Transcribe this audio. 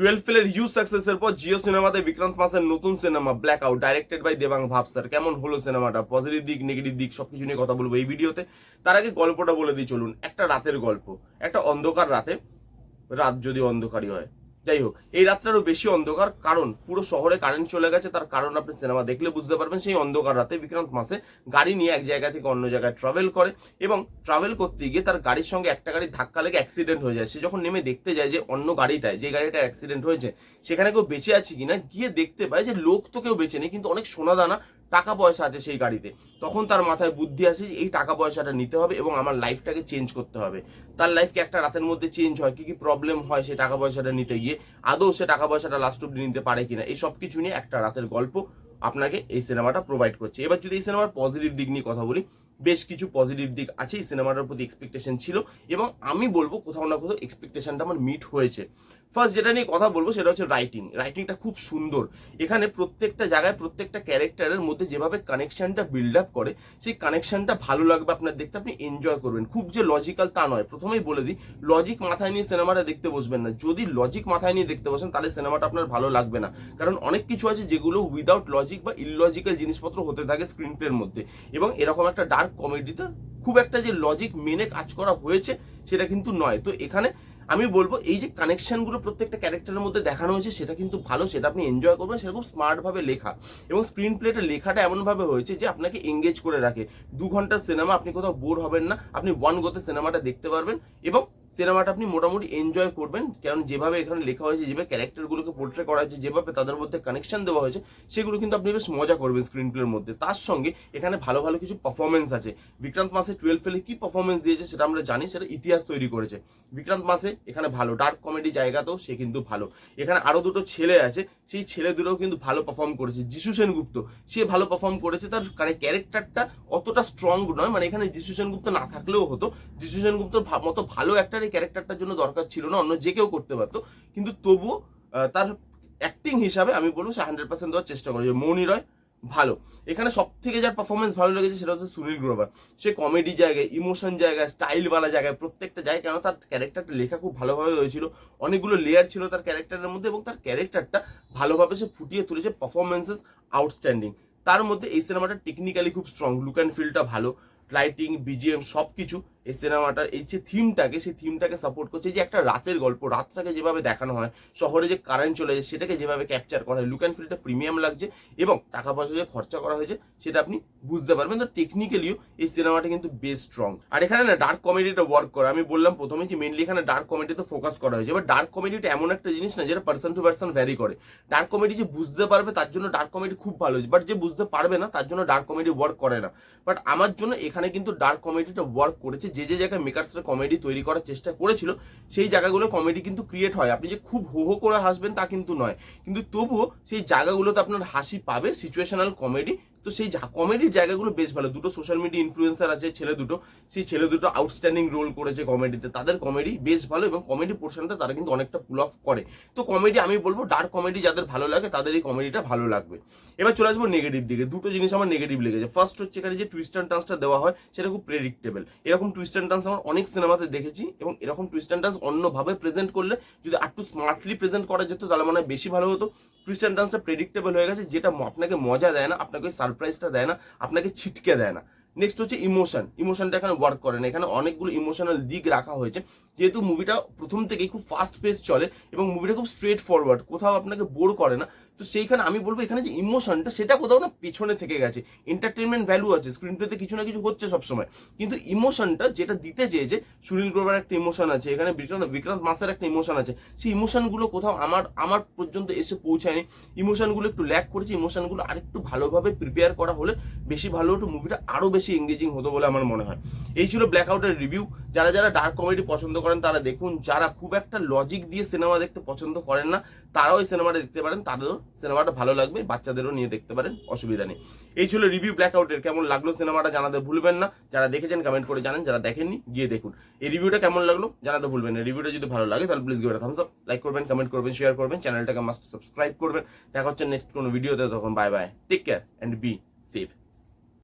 Twelve ফেলের huge সাকসেসের পর জিও সিনেমাতে বিক্রান্ত মাসের নতুন cinema blackout directed by দেবাং ভাব স্যার কেমন হলো সিনেমাটা? পজিটিভ দিক নেগেটিভ দিক, সবকিছু নিয়ে কথা বলব এই ভিডিওতে। তার আগে গল্পটা বলে দিই, চলুন। একটা রাতের গল্প, একটা অন্ধকার রাতে, রাত যদি অন্ধকারই হয়। যাই হোক এই রাতটারও বেশি অন্ধকার, কারণ পুরো শহরে কারেন্ট চলে গেছে, তার কারণ আপনি সিনেমা দেখলে বুঝতে পারবেন, সেই অন্ধকার রাতে বিক্রান্ত মাসে গাড়ি নিয়ে এক জায়গা থেকে অন্য জায়গায় ট্রাভেল করে এবং ট্রাভেল করতে গিয়ে তার গাড়ির সঙ্গে একটা গাড়ি ধাক্কা লেগে অ্যাক্সিডেন্ট হয়ে যায়। সে যখন নেমে দেখতে যায় যে অন্য গাড়িটায়, যে গাড়িটা অ্যাক্সিডেন্ট হয়েছে, সেখানে কেউ বেঁচে আছে কিনা, গিয়ে দেখতে পায় যে লোক তো কেউ বেঁচে নেই, কিন্তু অনেক সোনাদানা টাকা পয়সা আছে সেই গাড়িতে। তখন তার মাথায় বুদ্ধি আসে এই টাকা পয়সাটা নিতে হবে এবং আমার লাইফটাকে চেঞ্জ করতে হবে। তার লাইফকে একটা রাতের মধ্যে চেঞ্জ হয়, কি কি প্রবলেম হয় সেই টাকা পয়সাটা নিতে গিয়ে, আদৌ সে টাকা পয়সাটা লাস্ট অব্দি নিতে পারে কিনা, এই সব কিছু নিয়ে একটা রাতের গল্প আপনাকে এই সিনেমাটা প্রোভাইড করছে। এবার যদি এই সিনেমার পজিটিভ দিক নিয়ে কথা বলি, বেশ কিছু পজিটিভ দিক আছে এই সিনেমাটার প্রতি এক্সপেকটেশন ছিল এবং আমি বলব কোথাও না কোথাও এক্সপেকটেশনটা আমার মিট হয়েছে। ফার্স্ট যেটা নিয়ে কথা বলব সেটা হচ্ছে রাইটিং রাইটিংটা খুব সুন্দর। এখানে প্রত্যেকটা জায়গায় প্রত্যেকটা ক্যারেক্টারের মধ্যে যেভাবে কানেকশনটা বিল্ড আপ করে, সেই কানেকশনটা ভালো লাগবে আপনার দেখতে, আপনি এনজয় করবেন। খুব যে লজিক্যাল তা নয়। প্রথমেই বলে দিই লজিক মাথায় নিয়ে সিনেমাটা দেখতে বসবেন না। যদি লজিক মাথায় নিয়ে দেখতে বসেন, তাহলে সিনেমাটা আপনার ভালো লাগবে না। কারণ অনেক কিছু আছে যেগুলো উইদাউট লজিক বা ইললজিক্যাল জিনিসপত্র হতে থাকে স্ক্রিন প্লের মধ্যে। এবং এরকম একটা ডার্ক কমেডিতে খুব একটা যে লজিক মেনে কাজ করা হয়েছে, সেটা কিন্তু নয়। তো এখানে আমি বলব, এই যে কানেকশনগুলো প্রত্যেকটা ক্যারেক্টারের মধ্যে দেখানো হয়েছে, সেটা কিন্তু ভালো, সেটা আপনি এনজয় করবেন সেটা খুব স্মার্টভাবে লেখা। এবং স্ক্রিন প্লেটের লেখাটা এমনভাবে হয়েছে যে আপনাকে এঙ্গেজ করে রাখে। দু ঘণ্টার সিনেমা আপনি কোথাও বোর হবেন না, আপনি ওয়ান গোতে সিনেমাটা দেখতে পারবেন এবং সিনেমাটা আপনি মোটামুটি এনজয় করবেন। কারণ যেভাবে এখানে লেখা হয়েছে, যেভাবে ক্যারেক্টারগুলোকে পোর্ট্রে করা হয়েছে, যেভাবে তাদের মধ্যে কানেকশন দেওয়া হয়েছে, সেগুলো কিন্তু আপনি বেশ মজা করবেন স্ক্রিন প্লের মধ্যে। তার সঙ্গে এখানে ভালো ভালো কিছু পারফরমেন্স আছে। বিক্রান্ত মাসে টুয়েলভ ফেলে কি পারফরমেন্স দিয়েছে সেটা আমরা জানি, সেটা ইতিহাস তৈরি করেছে। বিক্রান্ত মাসে এখানে ভালো ডার্ক কমেডি জায়গাতেও সে কিন্তু ভালো। এখানে আরও দুটো ছেলে আছে, সেই ছেলে দুটোও কিন্তু ভালো পারফর্ম করেছে। যিশু সেনগুপ্ত, সে ভালো পারফর্ম করেছে, তার মানে ক্যারেক্টারটা অতটা স্ট্রং নয়। মানে এখানে যিশু সেনগুপ্ত না থাকলেও হতো। যিশু সেনগুপ্তর মতো ভালো একটার এই ক্যারেক্টারটার জন্য দরকার ছিল না, অন্য যে কেউ করতে পারতো। কিন্তু তবুও তার অ্যাক্টিং হিসাবে আমি বলব সে হান্ড্রেড পার্সেন্ট দেওয়ার চেষ্টা করেছে মৌনি রয় ভালো। এখানে সব থেকে যার পারফরমেন্স ভালো লেগেছে সেটা হচ্ছে সুনীল গ্রোভার। সে কমেডি জায়গায় ইমোশন জায়গায় স্টাইলওয়ালা জায়গায় প্রত্যেকটা জায়গায় কেন তার ক্যারেক্টারটা লেখা খুব ভালোভাবে হয়েছিল। অনেকগুলো লেয়ার ছিল তার ক্যারেক্টারের মধ্যে এবং তার ক্যারেক্টারটা ভালোভাবে সে ফুটিয়ে তুলেছে পারফরমেন্সেস আউটস্ট্যান্ডিং তার মধ্যে এই সিনেমাটা টেকনিক্যালি খুব স্ট্রং লুক অ্যান্ড ফিলটা ভালো। লাইটিং বিজিএম সব কিছু এই সিনেমাটার, এই যে থিমটাকে সেই থিমটাকে সাপোর্ট করছে যে একটা রাতের গল্প, রাতটাকে যেভাবে দেখানো হয়, শহরে যে কারেন্ট চলে যায়, সেটাকে যেভাবে ক্যাপচার করা হয় লুক অ্যান্ড ফিলটা প্রিমিয়াম লাগছে এবং টাকা পয়সা যে খরচা করা হয়েছে, সেটা আপনি বুঝতে পারবেন। তো টেকনিক্যালিও এই সিনেমাটা কিন্তু বেশ স্ট্রং আর এখানে না ডার্ক কমেডিটা ওয়ার্ক করে। আমি বললাম প্রথমে যে মেনলি এখানে ডার্ক কমেডিতে ফোকাস করা হয়েছে। এবার ডার্ক কমেডিটা এমন একটা জিনিস না, যেটা পার্সন টু পার্সন ভ্যারি করে। ডার্ক কমেডি যে বুঝতে পারবে, তার জন্য ডার্ক কমেডি খুব ভালো হয়েছে। বাট যে বুঝতে পারবে না, তার জন্য ডার্ক কমেডি ওয়ার্ক করে না। বাট আমার জন্য এখানে কিন্তু ডার্ক কমেডিটা ওয়ার্ক করেছে যে যে জায়গায় মেকার্সরা কমেডি তৈরি করার চেষ্টা করেছিল, সেই জায়গাগুলো কমেডি কিন্তু ক্রিয়েট হয়। আপনি যে খুব হো হো করে হাসবেন তা কিন্তু নয়। কিন্তু তবুও সেই জায়গাগুলোতে আপনার হাসি পাবে সিচুয়েশনাল কমেডি তো সেই কমেডির জায়গাগুলো বেশ ভালো। দুটো সোশ্যাল মিডিয়া ইনফ্লুয়েন্সার আছে, ছেলে দুটো। সেই ছেলে দুটো আউটস্ট্যান্ডিং রোল করেছে কমেডিতে তাদের কমেডি বেশ ভালো এবং কমেডি পোর্শনটা তারা কিন্তু অনেকটা পুল অফ করে। তো কমেডি আমি বলব ডার্ক কমেডি যাদের ভালো লাগে, তাদের এই কমেডিটা ভালো লাগবে। এবার চলে আসব নেগেটিভ দিকে। দুটো জিনিস আমার নেগেটিভ লেগেছে। ফার্স্ট হচ্ছে এখানে যে টুইস্ট অ্যান্ড টান্সটা দেওয়া হয়, সেটা খুব প্রেডিক্টেবল এরকম টুইস্ট অ্যান্ড টান্স আমার অনেক সিনেমাতে দেখেছি এবং এরকম টুইস্ট অ্যান্ড টান্স অন্যভাবে প্রেজেন্ট করলে যদি আরেকটু স্মার্টলি প্রেজেন্ট করা যেত, তাহলে মনে হয় বেশি ভালো হতো। টুইস্ট ডান্সটা প্রেডিক্টেবল হয়ে গেছে, যেটা আপনাকে মজা দেয় না, আপনাকে সারপ্রাইজটা দেয় না, আপনাকে ছিটকে দেয় না। নেক্সট হচ্ছে ইমোশন ইমোশনটা এখানে ওয়ার্ক করে না। এখানে অনেকগুলো ইমোশনাল দিক রাখা হয়েছে। যেহেতু মুভিটা প্রথম থেকেই খুব ফাস্ট পেস চলে এবং মুভিটা খুব স্ট্রেট ফরওয়ার্ড কোথাও আপনাকে বোর করে না। তো সেইখানে আমি বলব এখানে যে ইমোশনটা সেটা কোথাও না পেছনে থেকে গেছে। এন্টারটেনমেন্ট ভ্যালু আছে স্ক্রিন কিছু না কিছু হচ্ছে সবসময়। কিন্তু ইমোশনটা যেটা দিতে চেয়েছে, সুনীল গ্রোভার একটা ইমোশন আছে, এখানে বিক্রান্ত বিক্রান্ত মাসের একটা ইমোশন আছে। সেই ইমোশনগুলো কোথাও আমার আমার পর্যন্ত এসে পৌঁছায়নি। ইমোশনগুলো একটু ল্যাক করেছে ইমোশনগুলো আরেকটু ভালোভাবে প্রিপেয়ার করা হলে বেশি ভালো হতো মুভিটা আরও বেশি এঙ্গেজিং হতো বলে আমার মনে হয়। এই ছিল ব্ল্যাক আউটের রিভিউ যারা যারা ডার্ক কমেডি পছন্দ করেন, তারা দেখুন, যারা খুব একটা লজিক দিয়ে সিনেমা দেখতে পছন্দ করেন না, তারাও এই সিনেমাটা দেখতে পারেন তাদেরও সিনেমাটা ভালো লাগবে, বাচ্চাদেরও নিয়ে দেখতে পারেন, অসুবিধা নেই। এই ছিল রিভিউ ব্ল্যাক আউটের কেমন লাগল সিনেমাটা জানাতে ভুলবেন না। যারা দেখেছেন কমেন্ট করে জানেন, যারা দেখেননি, গিয়ে দেখুন। এই রিভিউটা কেমন লাগল জানাতে ভুলবেন না। রিভিউটা যদি ভালো লাগে, তাহলে please give thumbs up like করবেন কমেন্ট করবেন শেয়ার করবেন চ্যানেলটাকে মাস্ট সাবস্ক্রাইব করবেন। দেখা হচ্ছে নেক্সট কোনো ভিডিওতে তখন bye bye take care and be safe